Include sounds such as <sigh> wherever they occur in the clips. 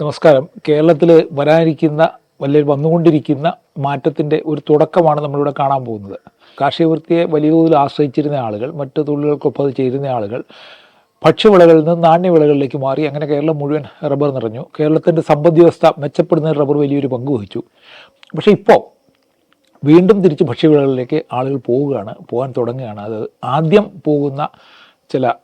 നമസ്കാരം. കേരളത്തിൽ വരാനിരിക്കുന്ന വലിയ വന്നുകൊണ്ടിരിക്കുന്ന മാറ്റത്തിന്റെ ഒരു തുടക്കമാണ് നമ്മളിവിടെ കാണാൻ പോകുന്നത്. കാർഷിക വൃത്തിയെ വലിയ തോതിൽ ആശ്രയിച്ചിരുന്ന ആളുകൾ മറ്റു തൊഴിലുകൾക്കൊപ്പം ചേരുന്ന ആളുകൾ ഭക്ഷ്യവിളകളിൽ നിന്ന് നാണ്യവിളകളിലേക്ക് മാറി അങ്ങനെ കേരളം മുഴുവൻ റബ്ബർ നിറഞ്ഞു. കേരളത്തിന്റെ സമ്പദ് വ്യവസ്ഥ മെച്ചപ്പെടുന്നതിന് റബ്ബർ വലിയൊരു പങ്ക് വഹിച്ചു. പക്ഷേ ഇപ്പോൾ വീണ്ടും തിരിച്ച് ഭക്ഷ്യവിളകളിലേക്ക് ആളുകൾ പോവുകയാണ് പോകാൻ തുടങ്ങുകയാണ്. അത് ആദ്യം പോകുന്ന ചില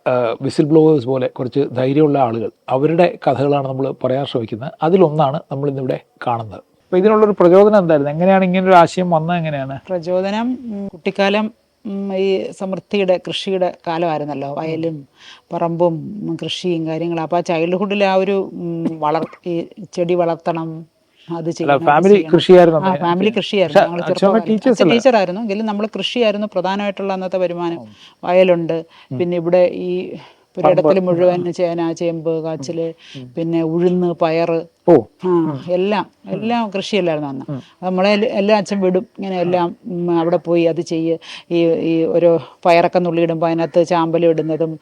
വിസിൽ ബ്ലോവേഴ്സ് പോലെ കുറച്ച് ധൈര്യമുള്ള ആളുകൾ അവരുടെ കഥകളാണ് നമ്മൾ പറയാൻ ശ്രമിക്കുന്നത്. അതിലൊന്നാണ് നമ്മൾ ഇന്നിവിടെ കാണുന്നത്. അപ്പോൾ ഇതിനുള്ളൊരു പ്രചോദനം എന്തായിരുന്നു? എങ്ങനെയാണ് ഇങ്ങനെ ഒരു ആശയം വന്നത്? എങ്ങനെയാണ്? പ്രചോദനം കുട്ടിക്കാലം ഈ സമൃദ്ധിയുടെ കൃഷിയുടെ കാലമായിരുന്നല്ലോ. വയലും പറമ്പും കൃഷിയും കാര്യങ്ങളും. അപ്പോൾ ആ ചൈൽഡ്ഹുഡിൽ ആ ഒരു വളർ ഈ ചെടി വളർത്തണം അത് ഫാമിലി കൃഷിയായിരുന്നു ഫാമിലി കൃഷിയായിരുന്നു. ഞങ്ങൾ? ടീച്ചറായിരുന്നു എങ്കിലും നമ്മൾ കൃഷിയായിരുന്നു. പ്രധാനമായിട്ടുള്ള അന്നത്തെ വരുമാനം വയലുണ്ട്. പിന്നെ ഇവിടെ ഈ പുരയിടത്തിൽ മുഴുവൻ ചേന ചേമ്പ് കാച്ചിൽ പിന്നെ ഉഴുന്ന് പയറ്. ഓ. ആ എല്ലാം എല്ലാം കൃഷിയല്ലായിരുന്നു അന്ന്. നമ്മളെ എല്ലാ അച്ഛൻ വിടും. ഇങ്ങനെ എല്ലാം അവിടെ പോയി അത് ചെയ്യ്. ഈ ഈ ഓരോ പയറൊക്കെ നുള്ളിയിടുമ്പോൾ അതിനകത്ത് ചാമ്പൽ ഇടുന്നതും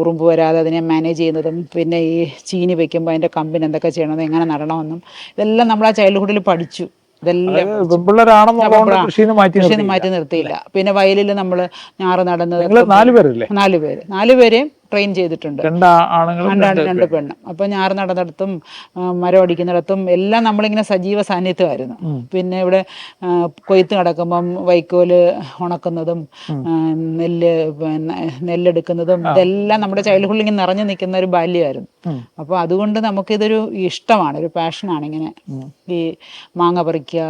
ഉറുമ്പ് വരാതെ അതിനെ മാനേജ് ചെയ്യുന്നതും പിന്നെ ഈ ചീനി വെക്കുമ്പോൾ അതിന്റെ കമ്പിന് എന്തൊക്കെ ചെയ്യണമെന്ന് എങ്ങനെ നടണമെന്നും ഇതെല്ലാം നമ്മൾ ആ ചൈൽഡ്ഹുഡിൽ പഠിച്ചു. മാറ്റി നിർത്തിയില്ല. പിന്നെ വയലിൽ നമ്മൾ ഞാറ് നടന്നത് നിങ്ങൾ നാല് ട്രെയിൻ ചെയ്തിട്ടുണ്ട്. രണ്ട് ആണുങ്ങളും രണ്ടാണ് രണ്ട് പെണ്ണും. അപ്പൊ ഞാറ് നടന്നിടത്തും മരം അടിക്കുന്നിടത്തും എല്ലാം നമ്മളിങ്ങനെ സജീവ സാന്നിധ്യമായിരുന്നു. പിന്നെ ഇവിടെ കൊയ്ത്ത് നടക്കുമ്പം വൈക്കോൽ ഉണക്കുന്നതും നെല്ല് നെല്ലെടുക്കുന്നതും ഇതെല്ലാം നമ്മുടെ ചൈൽഡ്ഹുഡിൽ ഇങ്ങനെ നിറഞ്ഞു നിൽക്കുന്ന ഒരു ബാല്യമായിരുന്നു. അപ്പൊ അതുകൊണ്ട് നമുക്കിതൊരു ഇഷ്ടമാണ് ഒരു പാഷനാണ് ഇങ്ങനെ ഈ മാങ്ങ പറിക്കുക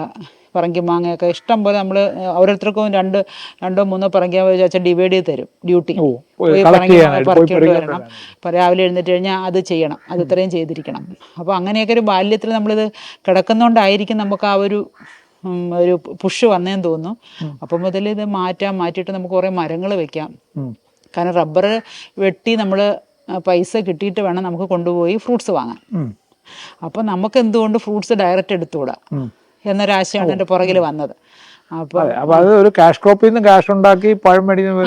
പറങ്കി മാങ്ങയൊക്കെ ഇഷ്ടം പോലെ നമ്മൾ ഓരോരുത്തർക്കും രണ്ട് രണ്ടോ മൂന്നോ പറങ്കിയ വിചാരിച്ചാൽ ഡിവൈഡ് ചെയ്ത് തരും ഡ്യൂട്ടി പറിക്കൊണ്ട് വരണം. രാവിലെ എഴുന്നേറ്റ് കഴിഞ്ഞാൽ അത് ചെയ്യണം. അത് ഇത്രയും ചെയ്തിരിക്കണം. അപ്പോൾ അങ്ങനെയൊക്കെ ഒരു ബാല്യത്തിൽ നമ്മളിത് കിടക്കുന്നതുകൊണ്ടായിരിക്കും നമുക്ക് ആ ഒരു ഒരു പുഷ് വന്നേന്ന് തോന്നുന്നു. അപ്പം മുതൽ ഇത് മാറ്റാം മാറ്റിയിട്ട് നമുക്ക് കുറേ മരങ്ങൾ വെക്കാം. കാരണം റബ്ബർ വെട്ടി നമ്മൾ പൈസ കിട്ടിയിട്ട് വേണം നമുക്ക് കൊണ്ടുപോയി ഫ്രൂട്ട്സ് വാങ്ങാൻ. അപ്പൊ നമുക്ക് എന്തുകൊണ്ട് ഫ്രൂട്ട്സ് ഡയറക്റ്റ് എടുത്തുകൂടാ? എന്നൊരാശയമാണ് എന്റെ പുറകിൽ വന്നത്. അപ്പോൾ അതെ അപ്പൊ അത് ഒരു ക്യാഷ് ക്രോപ്പിൽ നിന്ന് ക്യാഷ് ഉണ്ടാക്കി പഴം മേടിക്കുന്ന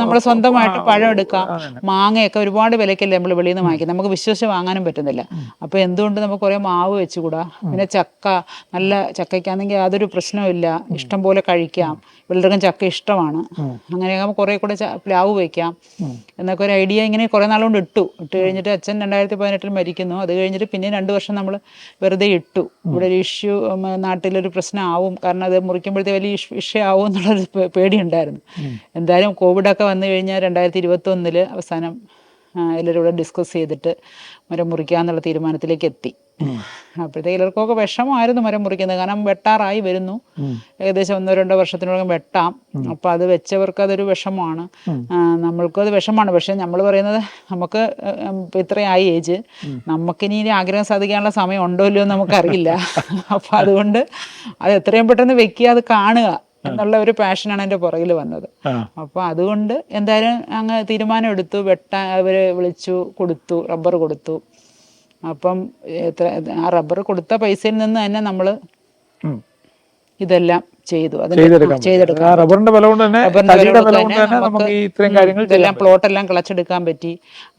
നമ്മൾ സ്വന്തമായിട്ട് പഴം എടുക്കാം. മാങ്ങയൊക്കെ ഒരുപാട് വിലക്കല്ലേ നമ്മൾ വെളിയിൽ നിന്ന് വാങ്ങിക്കുന്നത് നമുക്ക് വിശ്വസിച്ച് വാങ്ങാനും പറ്റുന്നില്ല. അപ്പൊ എന്തുകൊണ്ട് നമുക്ക് കുറെ മാവ് വെച്ചുകൂടാ പിന്നെ ചക്ക നല്ല ചക്കയ്ക്കാണെങ്കിൽ യാതൊരു പ്രശ്നവുമില്ല ഇഷ്ടം പോലെ കഴിക്കാം. എല്ലാവർക്കും ചക്ക ഇഷ്ടമാണ്. അങ്ങനെയാകുമ്പോൾ കുറെ കൂടെ പ്ലാവ് വയ്ക്കാം എന്നൊക്കെ ഒരു ഐഡിയ ഇങ്ങനെ കുറെ നാളുകൊണ്ട് ഇട്ടു. ഇട്ട് കഴിഞ്ഞിട്ട് അച്ഛൻ രണ്ടായിരത്തി പതിനെട്ടിൽ മരിക്കുന്നു. അത് കഴിഞ്ഞിട്ട് പിന്നെ രണ്ട് വർഷം നമ്മൾ വെറുതെ ഇട്ടു. ഇവിടെ ഒരു ഇഷ്യൂ നാട്ടിലൊരു പ്രശ്നമാവും. കാരണം അത് മുറിക്കുമ്പോഴത്തെ വലിയ ഇഷ്- ആവും എന്നുള്ളൊരു പേടിയുണ്ടായിരുന്നു. എന്തായാലും കോവിഡൊക്കെ വന്നു കഴിഞ്ഞാൽ രണ്ടായിരത്തി ഇരുപത്തി ഒന്നിൽ അവസാനം എല്ലാവരും കൂടെ ഡിസ്കസ് ചെയ്തിട്ട് മരം മുറിക്കാന്നുള്ള തീരുമാനത്തിലേക്ക് എത്തി. അപ്പോഴത്തേക്ക് എല്ലാവർക്കൊക്കെ വിഷമമായിരുന്നു മരം മുറിക്കുന്നത്. കാരണം വെട്ടാറായി വരുന്നു. ഏകദേശം ഒന്നോ രണ്ടോ വർഷത്തിനോളം വെട്ടാം. അപ്പൊ അത് വെച്ചവർക്ക് അതൊരു വിഷമമാണ്. ആ, നമ്മൾക്കും അത് വിഷമമാണ്. പക്ഷെ നമ്മൾ പറയുന്നത് നമുക്ക് ഇത്രയായി ഏജ്. നമുക്കിനി ഇനി ആഗ്രഹം സാധിക്കാനുള്ള സമയം ഉണ്ടോ ഇല്ലയോ എന്ന് നമുക്കറിയില്ല. <laughs> അപ്പൊ അതുകൊണ്ട് അത് എത്രയും പെട്ടെന്ന് വെക്കുക അത് കാണുക. എന്നുള്ള ഒരു പാഷനാണ് എന്റെ പുറകിൽ വന്നത്. അപ്പോൾ അതുകൊണ്ട് എന്തായാലും അങ്ങ് തീരുമാനം എടുത്തു വെട്ടാൻ അവരെ വിളിച്ചു കൊടുത്തു റബ്ബർ കൊടുത്തു. അപ്പം എത്ര ആ റബ്ബർ കൊടുത്ത പൈസയിൽ നിന്ന് തന്നെ നമ്മൾ. ഇതെല്ലാം ചെയ്തു. റബ്ബറിന്റെ വില കൊണ്ട് തന്നെ ഇതെല്ലാം പ്ലോട്ടെല്ലാം കിളച്ചെടുക്കാൻ പറ്റി.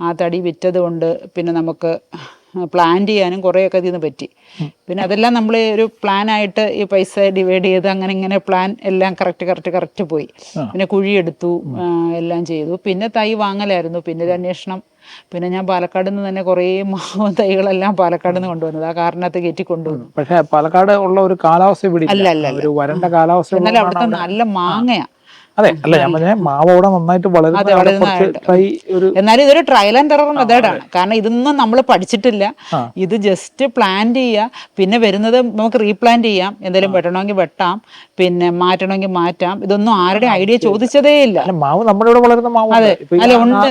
ആ തടി വിറ്റത് കൊണ്ട് പിന്നെ നമുക്ക് പ്ലാൻ ചെയ്യാനും കുറേയൊക്കെ ഇതിൽ നിന്ന് പറ്റി പിന്നെ അതെല്ലാം നമ്മൾ ഒരു പ്ലാനായിട്ട് ഈ പൈസ ഡിവൈഡ് ചെയ്ത് അങ്ങനെ ഇങ്ങനെ പ്ലാൻ എല്ലാം കറക്റ്റ് കറക്റ്റ് കറക്റ്റ് പോയി. പിന്നെ കുഴിയെടുത്തു എല്ലാം ചെയ്തു. പിന്നെ തൈ വാങ്ങലായിരുന്നു. പിന്നെ ഒരു അന്വേഷണം. പിന്നെ ഞാൻ പാലക്കാട് നിന്ന് തന്നെ കുറേ മാവ് <laughs> തൈകളെല്ലാം പാലക്കാട് നിന്ന് കൊണ്ടുവന്നത്. ആ കാരണത്ത് കയറ്റി കൊണ്ടുവന്നു. പക്ഷേ പാലക്കാട് ഉള്ള ഒരു കാലാവസ്ഥ അല്ല, അല്ല. ഒരു വരണ്ട കാലാവസ്ഥ എന്നാലും അവിടുത്തെ നല്ല മാങ്ങയാ. അതെ അല്ല ഞാൻ പറഞ്ഞ മാവ് അവിടെ നന്നായിട്ട് വളരെ എന്നാലും ഇതൊരു ട്രയൽ ആൻഡ് എറർ മെത്തേഡാണ് കാരണം ഇതൊന്നും നമ്മൾ പഠിച്ചിട്ടില്ല. ഇത് ജസ്റ്റ് പ്ലാൻ ചെയ്യുക പിന്നെ വരുന്നത് നമുക്ക് റീപ്ലാന്റ് ചെയ്യാം. എന്തെങ്കിലും വെട്ടണമെങ്കിൽ വെട്ടാം. പിന്നെ മാറ്റണമെങ്കിൽ മാറ്റാം. ഇതൊന്നും ആരുടെ ഐഡിയ ചോദിച്ചതേ ഇല്ല. മാവ് നമ്മുടെ ഇവിടെ വളരുന്ന മാവ് അതെ. അല്ല ഉണ്ട്.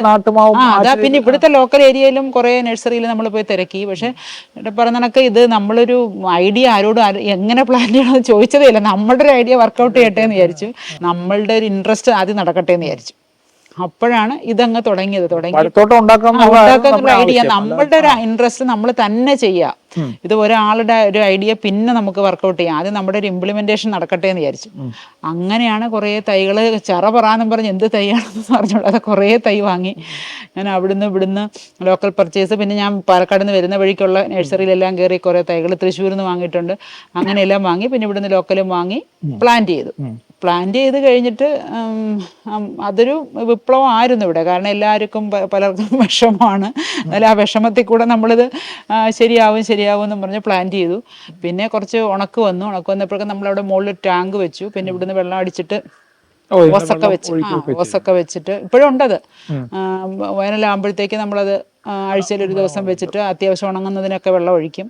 അതാ പിന്നെ ഇവിടുത്തെ ലോക്കൽ ഏരിയയിലും കുറെ നഴ്സറിയിൽ നമ്മൾ പോയി തിരക്കി. പക്ഷെ പറഞ്ഞ ഇത് നമ്മളൊരു ഐഡിയ ആരോടും എങ്ങനെ പ്ലാൻ ചെയ്യണമെന്ന് ചോദിച്ചതേ ഇല്ല. നമ്മളുടെ ഒരു ഐഡിയ വർക്കൗട്ട് ചെയ്യട്ടെ എന്ന് വിചാരിച്ചു. നമ്മളുടെ ഒരു ഇൻട്രസ്റ്റ് ആദ്യം നടക്കട്ടെ എന്ന് വിചാരിച്ചു. അപ്പോഴാണ് ഇതങ്ങ് തുടങ്ങിയത്. തുടങ്ങി ഐഡിയ നമ്മളുടെ ഒരു ഇൻട്രസ്റ്റ് നമ്മൾ തന്നെ ചെയ്യാം. ഇത് ഒരാളുടെ ഒരു ഐഡിയ പിന്നെ നമുക്ക് വർക്കൗട്ട് ചെയ്യാം. ആദ്യം നമ്മുടെ ഒരു ഇംപ്ലിമെന്റേഷൻ നടക്കട്ടെ എന്ന് വിചാരിച്ചു. അങ്ങനെയാണ് കുറേ തൈകൾ ചറ പറയാന്നും പറഞ്ഞ് എന്ത് തൈയാണെന്ന് പറഞ്ഞോളൂ അത് കുറേ തൈ വാങ്ങി. ഞാൻ അവിടുന്ന് ഇവിടുന്ന് ലോക്കൽ പർച്ചേസ് പിന്നെ ഞാൻ പാലക്കാട് നിന്ന് വരുന്ന വഴിക്കുള്ള നഴ്സറിയിലെല്ലാം കയറി കുറേ തൈകൾ തൃശ്ശൂരിൽ നിന്ന് വാങ്ങിയിട്ടുണ്ട്. അങ്ങനെയെല്ലാം വാങ്ങി പിന്നെ ഇവിടുന്ന് ലോക്കലും വാങ്ങി പ്ലാന്റ് ചെയ്തു. പ്ലാന്റ് ചെയ്ത് കഴിഞ്ഞിട്ട് അതൊരു വിപ്ലവം അതൊരു വിപ്ലവമായിരുന്നു ഇവിടെ. കാരണം എല്ലാവർക്കും പലർക്കും <laughs> വിഷമമാണ് എന്നാലും ആ വിഷമത്തിൽ കൂടെ നമ്മളിത് ശരിയാവും ശരിയാവും എന്ന് പറഞ്ഞ് പ്ലാൻ ചെയ്തു. പിന്നെ കുറച്ച് ഉണക്ക് വന്നു. ഉണക്ക് വന്നപ്പോഴേക്കും നമ്മളവിടെ മുകളിൽ ടാങ്ക് വെച്ചു. പിന്നെ ഇവിടുന്ന് വെള്ളം അടിച്ചിട്ട് ഓസൊക്കെ വെച്ച്. ആ ഓസൊക്കെ വെച്ചിട്ട് ഇപ്പോഴും ഉണ്ടത്. വേനലാകുമ്പോഴത്തേക്ക് നമ്മളത് ആഴ്ചയിൽ ഒരു ദിവസം വെച്ചിട്ട് അത്യാവശ്യം ഉണങ്ങുന്നതിനൊക്കെ വെള്ളം ഒഴിക്കും.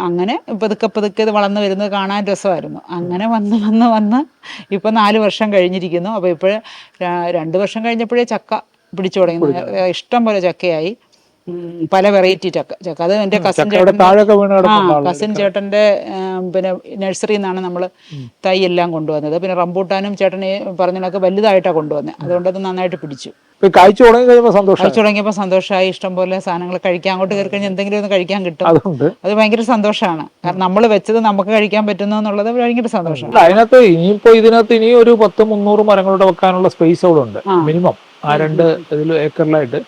അങ്ങനെ പതുക്കെ പതുക്കെ ഇത് വളർന്നു വരുന്നത് കാണാൻ രസമായിരുന്നു. അങ്ങനെ വന്ന് വന്ന് വന്ന് ഇപ്പം നാല് വർഷം കഴിഞ്ഞിരിക്കുന്നു. അപ്പോൾ ഇപ്പോൾ രണ്ട് വർഷം കഴിഞ്ഞപ്പോഴേ ചക്ക പിടിച്ചു തുടങ്ങി. ഇഷ്ടം പോലെ ചക്കയായി. പല വെറൈറ്റി ചക്ക ചക്ക അത് എന്റെ കസിൻ ചേട്ടൻ കസിൻ ചേട്ടന്റെ പിന്നെ നഴ്സറിയിൽ നിന്നാണ് നമ്മൾ തൈ എല്ലാം കൊണ്ടുവന്നത്. പിന്നെ റംബൂട്ടാനും ചേട്ടനെ പറഞ്ഞതിനൊക്കെ വലുതായിട്ടാണ് കൊണ്ടുവന്നത് അതുകൊണ്ട് അത് നന്നായിട്ട് പിടിച്ചു. കഴിച്ചു തുടങ്ങിയപ്പോൾ സന്തോഷമായി? ഇഷ്ടംപോലെ സാധനങ്ങൾ കഴിക്കാൻ അങ്ങോട്ട് കയറി കഴിഞ്ഞാൽ എന്തെങ്കിലും ഒന്ന് കഴിക്കാൻ കിട്ടും. അത് ഭയങ്കര സന്തോഷമാണ് കാരണം നമ്മൾ വെച്ചത് നമുക്ക് കഴിക്കാൻ പറ്റുന്നു എന്നുള്ളത് ഭയങ്കര സന്തോഷമാണ് അതിനകത്ത് ഇനിയിപ്പോ ഇതിനകത്ത് ഇനി ഒരു പത്ത് മുന്നൂറ് മരങ്ങളുടെ വെക്കാനുള്ള സ്പേസ് അവിടെ ഉണ്ട് മിനിമം ആ രണ്ട് ഇതിൽ ഏക്കറിലായിട്ട്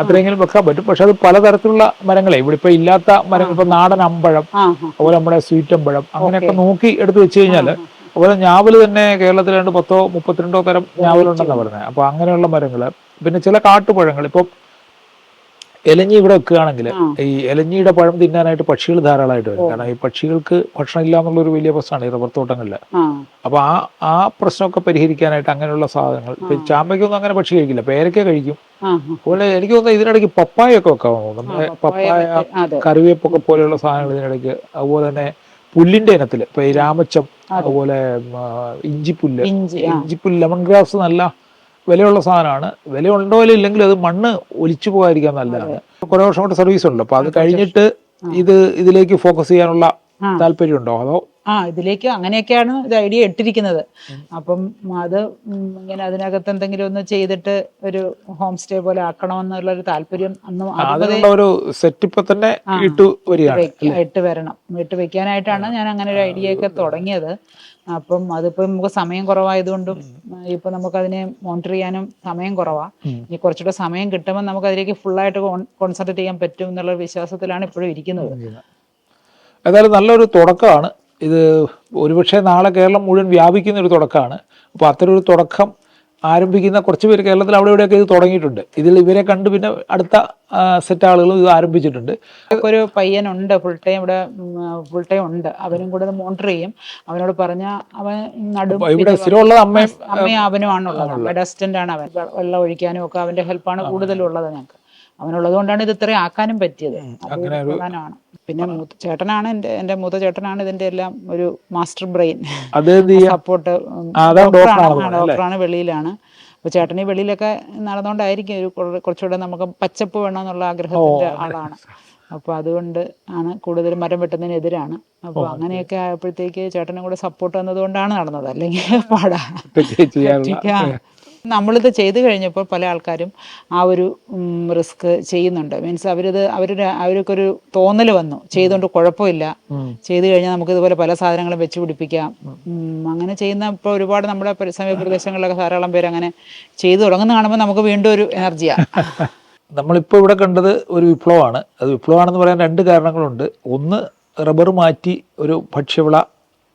അത്രയെങ്കിലും വെക്കാൻ പറ്റും. പക്ഷെ അത് പലതരത്തിലുള്ള മരങ്ങളെ ഇവിടെ ഇപ്പൊ ഇല്ലാത്ത മരങ്ങൾ ഇപ്പൊ നാടൻ അമ്പഴം അതുപോലെ നമ്മുടെ സ്വീറ്റ് അമ്പഴം അങ്ങനെയൊക്കെ നോക്കി എടുത്തു വെച്ച് കഴിഞ്ഞാൽ അതുപോലെ ഞാവൽ തന്നെ കേരളത്തിൽ രണ്ട് പത്തോ മുപ്പത്തിരണ്ടോ തരം ഞാവലുണ്ടെന്നാണ് പറയുന്നത് അപ്പൊ അങ്ങനെയുള്ള മരങ്ങൾ. പിന്നെ ചില കാട്ടുപഴങ്ങൾ ഇപ്പം എലഞ്ഞി ഇവിടെ വെക്കുകയാണെങ്കിൽ ഈ എലഞ്ഞിയുടെ പഴം തിന്നാനായിട്ട് പക്ഷികൾ ധാരാളമായിട്ട് വരും. കാരണം ഈ പക്ഷികൾക്ക് ഭക്ഷണം ഇല്ല എന്നുള്ള ഒരു വലിയ പ്രശ്നമാണ് ഈ റബ്ബർ തോട്ടങ്ങളിൽ. അപ്പൊ ആ ആ പ്രശ്നമൊക്കെ പരിഹരിക്കാനായിട്ട് അങ്ങനെയുള്ള സാധനങ്ങൾ. ഇപ്പൊ ചാമ്പയ്ക്കൊന്നും അങ്ങനെ പക്ഷി കഴിക്കില്ല. പേരക്ക കഴിക്കും. അതുപോലെ എനിക്ക് തോന്നുന്നത് ഇതിനിടയ്ക്ക് പപ്പായൊക്കെ വെക്കാൻ തോന്നുന്നു. നമ്മുടെ പപ്പായ കറിവേപ്പൊക്കെ പോലെയുള്ള സാധനങ്ങൾ ഇതിനിടയ്ക്ക്. അതുപോലെ തന്നെ പുല്ലിന്റെ ഇനത്തിൽ ഇപ്പൊ ഈ രാമച്ചം അതുപോലെ ഇഞ്ചിപ്പുല്ല്. ഇഞ്ചിപ്പുല്ല് ലെമൺ ഗ്രാസ് നല്ല വിലയുള്ള സാധനമാണ്. വില ഉണ്ടോ ഇല്ലെങ്കിൽ അത് മണ്ണ് ഒലിച്ചു പോകാതിരിക്കാൻ നല്ലതാണ്. കുറെ വർഷം കൊണ്ട് സർവീസ് ഉണ്ട്. അപ്പൊ അത് കഴിഞ്ഞിട്ട് ഇത് ഇതിലേക്ക് ഫോക്കസ് ചെയ്യാനുള്ള ആ. താല്പര്യം ഉണ്ടോ അതോ ആ ഇതിലേക്ക് അങ്ങനെയൊക്കെയാണ് ഇത് ഐഡിയ ഇട്ടിരിക്കുന്നത് അപ്പം അത് ഇങ്ങനെ അതിനകത്ത് എന്തെങ്കിലും ഒന്ന് ചെയ്തിട്ട് ഒരു ഹോം സ്റ്റേ പോലെ ആക്കണമെന്നുള്ള ഒരു താല്പര്യം അന്ന് ഒരു തന്നെ ഇട്ടു ഇട്ട് വരണം. ഇട്ട് വെക്കാനായിട്ടാണ് ഞാൻ അങ്ങനെ ഒരു ഐഡിയ ഒക്കെ തുടങ്ങിയത്. അപ്പം അതിപ്പോ നമുക്ക് സമയം കുറവായതുകൊണ്ടും ഇപ്പൊ നമുക്ക് അതിനെ മോണിറ്റർ ചെയ്യാനും സമയം കുറവാ. ഇനി കുറച്ചുകൂടെ സമയം കിട്ടുമ്പോൾ നമുക്ക് അതിലേക്ക് ഫുള്ളായിട്ട് കോൺസെൻട്രേറ്റ് ചെയ്യാൻ പറ്റും എന്നുള്ള വിശ്വാസത്തിലാണ് ഇപ്പോഴും ഇരിക്കുന്നത്. ഏതായാലും നല്ലൊരു തുടക്കമാണ്. ഇത് ഒരുപക്ഷെ നാളെ കേരളം മുഴുവൻ വ്യാപിക്കുന്ന ഒരു തുടക്കമാണ്. അപ്പോൾ അത്തരം ഒരു തുടക്കം ആരംഭിക്കുന്ന കുറച്ച് പേര് കേരളത്തിൽ അവിടെ ഇവിടെയൊക്കെ ഇത് തുടങ്ങിയിട്ടുണ്ട്. ഇതിൽ ഇവരെ കണ്ട് പിന്നെ അടുത്ത സെറ്റ് ആളുകളും ഇത് ആരംഭിച്ചിട്ടുണ്ട്. ഒരു പയ്യനുണ്ട് ഫുൾ ടൈം ഇവിടെ ഫുൾ ടൈം ഉണ്ട്. അവനും കൂടെ മോണിറ്റർ ചെയ്യും. അവനോട് പറഞ്ഞ അവൻ നടും ഇവിടെ സ്ഥിരമുള്ളത് അമ്മയും അമ്മയും അവനുമാണുള്ളത്. അമ്മയുടെ അസിസ്റ്റന്റ് ആണ് അവൻ. വെള്ളം ഒഴിക്കാനും ഒക്കെ അവന്റെ ഹെൽപ്പാണ് കൂടുതലുള്ളത് ഞങ്ങൾക്ക്. അവനുള്ളത് കൊണ്ടാണ് ഇത് ഇത്രയും ആക്കാനും പറ്റിയത്. പ്രധാനമാണ്. പിന്നെ മൂത്ത ചേട്ടനാണ് എന്റെ എന്റെ മൂത്ത ചേട്ടനാണ് ഇതിന്റെ എല്ലാം ഒരു മാസ്റ്റർ ബ്രെയിൻ. സപ്പോർട്ട് ഡോക്ടറാണ്. വെളിയിലാണ്. അപ്പൊ ചേട്ടന് വെളിയിലൊക്കെ നടന്നുകൊണ്ടായിരിക്കും ഒരു കുറ- കുറച്ചുകൂടെ നമുക്ക് പച്ചപ്പ് വേണം എന്നുള്ള ആഗ്രഹത്തിന്റെ ആളാണ്. അപ്പോൾ അതുകൊണ്ട് ആണ് കൂടുതൽ മരം വെട്ടുന്നതിനെതിരാണ്. അപ്പോൾ അങ്ങനെയൊക്കെ ആയപ്പോഴത്തേക്ക് ചേട്ടനും കൂടെ സപ്പോർട്ട് വന്നതുകൊണ്ടാണ് നടന്നത്. അല്ലെങ്കിൽ പാടാ. നമ്മളിത് ചെയ്തു കഴിഞ്ഞപ്പോൾ പല ആൾക്കാരും ആ ഒരു റിസ്ക് ചെയ്യുന്നുണ്ട്. മീൻസ് അവരിത് അവരൊരു അവർക്കൊരു തോന്നൽ വന്നു. ചെയ്തുകൊണ്ട് കുഴപ്പമില്ല. ചെയ്തു കഴിഞ്ഞാൽ നമുക്ക് ഇതുപോലെ പല സാധനങ്ങളും വെച്ച് പിടിപ്പിക്കാം. അങ്ങനെ ചെയ്യുന്ന ഇപ്പോൾ ഒരുപാട് നമ്മുടെ സമീപ പ്രദേശങ്ങളിലൊക്കെ ധാരാളം പേര് അങ്ങനെ ചെയ്തു തുടങ്ങുന്ന കാണുമ്പോൾ നമുക്ക് വീണ്ടും ഒരു എനർജിയാണ് <laughs> നമ്മളിപ്പോൾ ഇവിടെ കണ്ടത് ഒരു വിപ്ലവമാണ്. അത് വിപ്ലവമാണെന്ന് പറയാൻ രണ്ട് കാരണങ്ങളുണ്ട്. ഒന്ന് റബ്ബർ മാറ്റി ഒരു ഭക്ഷ്യവിള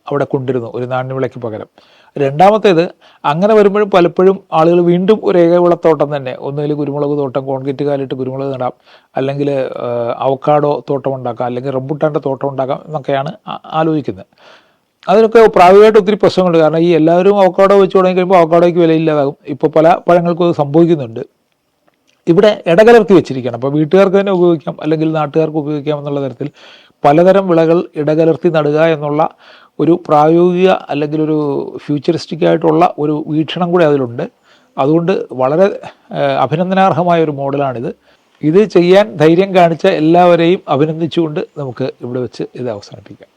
അവിടെ കൊണ്ടിരുന്നു ഒരു നാണ്യവിളയ്ക്ക് പകരം. രണ്ടാമത്തേത് അങ്ങനെ വരുമ്പോഴും പലപ്പോഴും ആളുകൾ വീണ്ടും ഒരു ഏകവിളത്തോട്ടം തന്നെ. ഒന്നുകിൽ കുരുമുളക് തോട്ടം കോൺക്രീറ്റ് കാലിട്ട് കുരുമുളക് നടാം അല്ലെങ്കിൽ അവക്കാടോ തോട്ടം ഉണ്ടാക്കാം അല്ലെങ്കിൽ റംബുട്ടാന്റെ തോട്ടം ഉണ്ടാക്കാം എന്നൊക്കെയാണ് ആലോചിക്കുന്നത്. അതിനൊക്കെ പ്രായോഗികമായിട്ട് ഒത്തിരി പ്രശ്നങ്ങളുണ്ട്. കാരണം ഈ എല്ലാവരും അവക്കാടോ വെച്ച് തുടങ്ങി കഴിയുമ്പോൾ അവക്കാടോയ്ക്ക് വിലയില്ലാതാകും. ഇപ്പോൾ പല പഴങ്ങൾക്കും അത് സംഭവിക്കുന്നുണ്ട്. ഇവിടെ ഇടകലർത്തി വെച്ചിരിക്കണം അപ്പോൾ വീട്ടുകാർക്ക് തന്നെ ഉപയോഗിക്കാം അല്ലെങ്കിൽ നാട്ടുകാർക്ക് ഉപയോഗിക്കാം എന്നുള്ള തരത്തിൽ പലതരം വിളകൾ ഇടകലർത്തി നടുക എന്നുള്ള ഒരു പ്രായോഗിക അല്ലെങ്കിൽ ഒരു ഫ്യൂച്ചറിസ്റ്റിക് ആയിട്ടുള്ള ഒരു വീക്ഷണം കൂടി അതിലുണ്ട്. അതുകൊണ്ട് വളരെ അഭിനന്ദനാർഹമായ ഒരു മോഡലാണിത്. ഇത് ചെയ്യാൻ ധൈര്യം കാണിച്ച എല്ലാവരെയും അഭിനന്ദിച്ചുകൊണ്ട് നമുക്ക് ഇവിടെ വെച്ച് ഇത് അവസാനിപ്പിക്കാം.